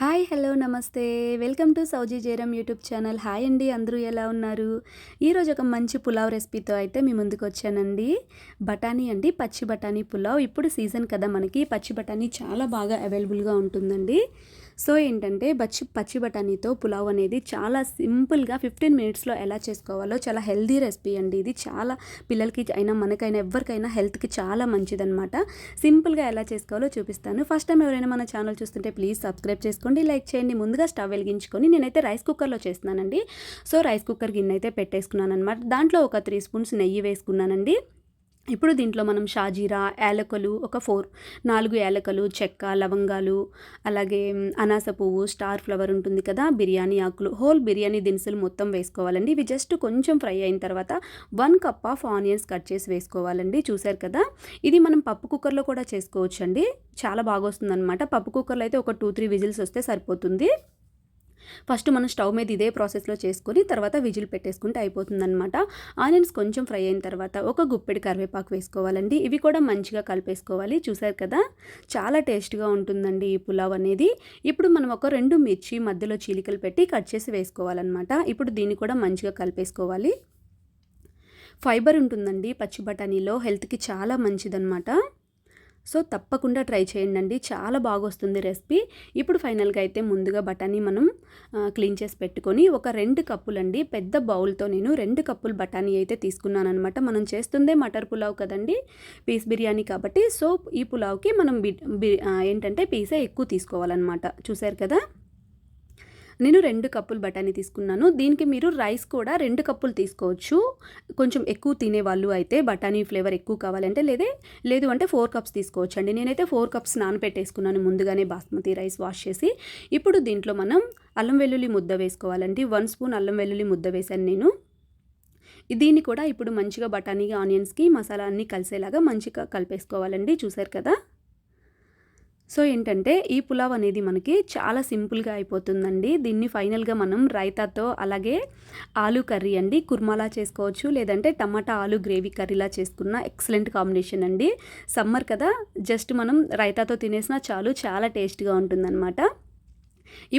Hi hello నమస్తే. Welcome to Souji Jayaram YouTube channel. Hi అండి అందరూ ఎలా ఉన్నారు? ఈరోజు ఒక మంచి పులావ్ రెసిపీతో అయితే మీ ముందుకు వచ్చానండి. బఠానీ అండి పచ్చి బఠానీ పులావ్. ఇప్పుడు సీజన్ కదా మనకి. పచ్చి బఠానీ చాలా బాగా అవైలబుల్గా ఉంటుందండి. సో ఏంటంటే పచ్చి పచ్చి బఠానీతో పులావ్ అనేది చాలా సింపుల్గా ఫిఫ్టీన్ మినిట్స్లో ఎలా చేసుకోవాలో చాలా హెల్దీ రెసిపీ అండి. ఇది చాలా పిల్లలకి అయినా మనకైనా ఎవరికైనా హెల్త్కి చాలా మంచిదన్నమాట. సింపుల్గా ఎలా చేసుకోవాలో చూపిస్తాను. ఫస్ట్ టైం ఎవరైనా మన ఛానల్ చూస్తుంటే ప్లీజ్ సబ్స్క్రైబ్ చేసుకోండి లైక్ చేయండి. ముందుగా స్టవ్ వెలిగించుకొని నేనైతే రైస్ కుక్కర్లో చేస్తున్నానండి. సో రైస్ కుక్కర్ గిన్నె అయితే పెట్టేసుకున్నాను అనమాట దాంట్లో ఒక త్రీ స్పూన్స్ నెయ్యి వేసుకున్నానండి. ఇప్పుడు దీంట్లో మనం షాజీరా యాలకలు ఒక ఫోర్ నాలుగు యాలకలు చెక్క లవంగాలు అలాగే అనాస పువ్వు స్టార్ ఫ్లవర్ ఉంటుంది కదా బిర్యానీ ఆకులు హోల్ బిర్యానీ దినుసులు మొత్తం వేసుకోవాలండి. ఇవి జస్ట్ కొంచెం ఫ్రై అయిన తర్వాత one cup of onions cut చేసి వేసుకోవాలండి. చూసారు కదా? ఇది మనం పప్పు కుక్కర్లో కూడా చేసుకోవచ్చు అండి చాలా బాగా వస్తుంది అనమాట పప్పు కుక్కర్లో అయితే ఒక టూ త్రీ విజిల్స్ వస్తే సరిపోతుంది. ఫస్ట్ మనం స్టవ్ మీద ఇదే ప్రాసెస్లో చేసుకొని తర్వాత విజిల్ పెట్టేసుకుంటే అయిపోతుందన్నమాట. ఆనియన్స్ కొంచెం ఫ్రై అయిన తర్వాత ఒక గుప్పెడి కరివేపాకు వేసుకోవాలండి. ఇవి కూడా మంచిగా కలిపేసుకోవాలి. చూసారు కదా? చాలా టేస్ట్గా ఉంటుందండి ఈ పులావ్ అనేది. ఇప్పుడు మనం ఒక రెండు మిర్చి మధ్యలో చీలికలు పెట్టి కట్ చేసి వేసుకోవాలన్నమాట. ఇప్పుడు దీన్ని కూడా మంచిగా కలిపేసుకోవాలి. ఫైబర్ ఉంటుందండి పచ్చి బఠానీలో. హెల్త్కి చాలా మంచిదన్నమాట. సో తప్పకుండా ట్రై చేయండి అండి చాలా బాగా వస్తుంది రెసిపీ. ఇప్పుడు ఫైనల్గా అయితే ముందుగా బఠానీ మనం క్లీన్ చేసి పెట్టుకొని ఒక రెండు కప్పులండి పెద్ద బౌల్తో నేను రెండు కప్పులు బఠానీ అయితే తీసుకున్నాను అనమాట మనం చేస్తుందే మటర్ పులావ్ కదండి పీస్ బిర్యానీ కాబట్టి. సో ఈ పులావ్కి మనం ఏంటంటే పీసే ఎక్కువ తీసుకోవాలన్నమాట. చూసారు కదా? నేను రెండు కప్పులు బఠానీ తీసుకున్నాను. దీనికి మీరు రైస్ కూడా రెండు కప్పులు తీసుకోవచ్చు. కొంచెం ఎక్కువ తినేవాళ్ళు అయితే బఠానీ ఫ్లేవర్ ఎక్కువ కావాలంటే లేదే లేదు అంటే ఫోర్ కప్స్ తీసుకోవచ్చు అండి నేనైతే ఫోర్ కప్స్ నానపెట్టేసుకున్నాను ముందుగానే బాస్మతి రైస్ వాష్ చేసి. ఇప్పుడు దీంట్లో మనం అల్లం వెల్లుల్లి ముద్ద వేసుకోవాలండి. వన్ స్పూన్ అల్లం వెల్లుల్లి ముద్ద వేశాను నేను. దీన్ని కూడా ఇప్పుడు మంచిగా బఠానీ ఆనియన్స్కి మసాలా అన్నీ కలిసేలాగా మంచిగా కలిపేసుకోవాలండి. చూసారు కదా? సో ఏంటంటే ఈ పులావ్ అనేది మనకి చాలా సింపుల్గా అయిపోతుందండి. దీన్ని ఫైనల్గా మనం రైతాతో అలాగే ఆలు కర్రీ అండి కుర్మాలా చేసుకోవచ్చు లేదంటే టమాటా ఆలు గ్రేవీ కర్రీలా చేసుకున్న ఎక్సలెంట్ కాంబినేషన్ అండి. సమ్మర్ కదా జస్ట్ మనం రైతాతో తినేసినా చాలు చాలా టేస్ట్గా ఉంటుందన్నమాట.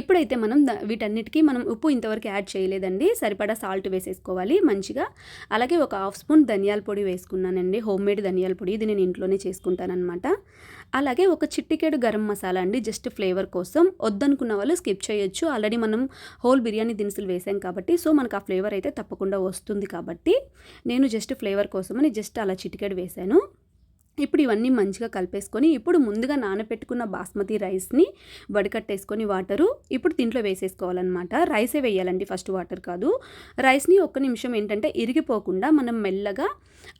ఇప్పుడైతే మనం వీటన్నిటికీ మనం ఉప్పు ఇంతవరకు యాడ్ చేయలేదండి. సరిపడా సాల్ట్ వేసేసుకోవాలి మంచిగా. అలాగే ఒక హాఫ్ స్పూన్ ధనియాల పొడి వేసుకున్నానండి. హోమ్ మేడ్ ధనియాల పొడి ఇది నేను ఇంట్లోనే చేసుకుంటానమాట అలాగే ఒక చిట్టికేడు గరం మసాలా అండి జస్ట్ ఫ్లేవర్ కోసం. వద్దనుకున్న వాళ్ళు స్కిప్ చేయొచ్చు. ఆల్రెడీ మనం హోల్ బిర్యానీ దినుసులు వేసాం కాబట్టి సో మనకు ఆ ఫ్లేవర్ అయితే తప్పకుండా వస్తుంది కాబట్టి నేను జస్ట్ ఫ్లేవర్ కోసమని జస్ట్ అలా చిటికెడు వేశాను ఇప్పుడు ఇవన్నీ మంచిగా కలిపేసుకొని ఇప్పుడు ముందుగా నానబెట్టుకున్న బాస్మతి రైస్ని వడకట్టేసుకొని వాటరు ఇప్పుడు దీంట్లో వేసేసుకోవాలన్నమాట. రైసే వేయాలండి ఫస్ట్ వాటర్ కాదు. రైస్ని ఒక్క నిమిషం ఏంటంటే ఇరిగిపోకుండా మనం మెల్లగా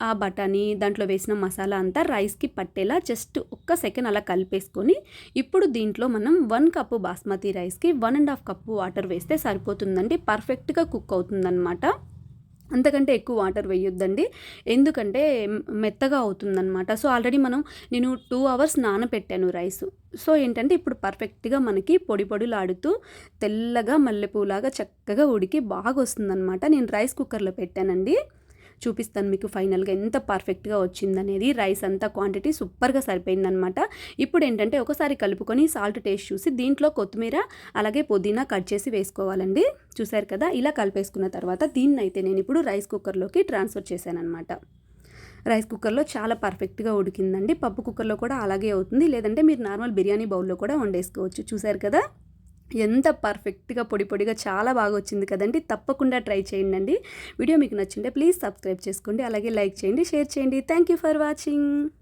ఆ బఠానీ దాంట్లో వేసిన మసాలా అంతా రైస్కి పట్టేలా జస్ట్ ఒక్క సెకండ్ అలా కలిపేసుకొని ఇప్పుడు దీంట్లో మనం వన్ కప్పు బాస్మతి రైస్కి one and half cup water వేస్తే సరిపోతుందండి. పర్ఫెక్ట్గా కుక్ అవుతుందన్నమాట. అంతకంటే ఎక్కువ వాటర్ వేయొద్దండి. ఎందుకంటే మెత్తగా అవుతుందన్నమాట. సో ఆల్రెడీ మనం నేను టూ అవర్స్ నానపెట్టాను రైస్. సో ఏంటంటే ఇప్పుడు పర్ఫెక్ట్గా మనకి పొడి పొడులాడుతూ తెల్లగా మల్లెపూలాగా చక్కగా ఉడికి బాగా వస్తుందన్నమాట నేను రైస్ కుక్కర్లో పెట్టానండి. చూపిస్తాను మీకు ఫైనల్గా ఎంత పర్ఫెక్ట్గా వచ్చిందనేది. రైస్ అంతా క్వాంటిటీ సూపర్గా సరిపోయిందనమాట. ఇప్పుడు ఏంటంటే ఒకసారి కలుపుకొని సాల్ట్ టేస్ట్ చూసి దీంట్లో కొత్తిమీర అలాగే పుదీనా కట్ చేసి వేసుకోవాలండి. చూసారు కదా ఇలా కలిపేసుకున్న తర్వాత దీన్ని అయితే నేను ఇప్పుడు రైస్ కుక్కర్లోకి ట్రాన్స్ఫర్ చేశానమాట రైస్ కుక్కర్లో చాలా పర్ఫెక్ట్గా ఉడికిందండి. పప్పు కుక్కర్లో కూడా అలాగే అవుతుంది. లేదంటే మీరు నార్మల్ బిర్యానీ బౌల్లో కూడా వండేసుకోవచ్చు. చూసారు కదా? ఎంత పర్ఫెక్ట్గా పొడి పొడిగా చాలా బాగా వచ్చింది కదండి. తప్పకుండా ట్రై చేయండి వీడియో మీకు నచ్చింటే ప్లీజ్ సబ్స్క్రైబ్ చేసుకోండి. అలాగే లైక్ చేయండి షేర్ చేయండి. Thank you for watching.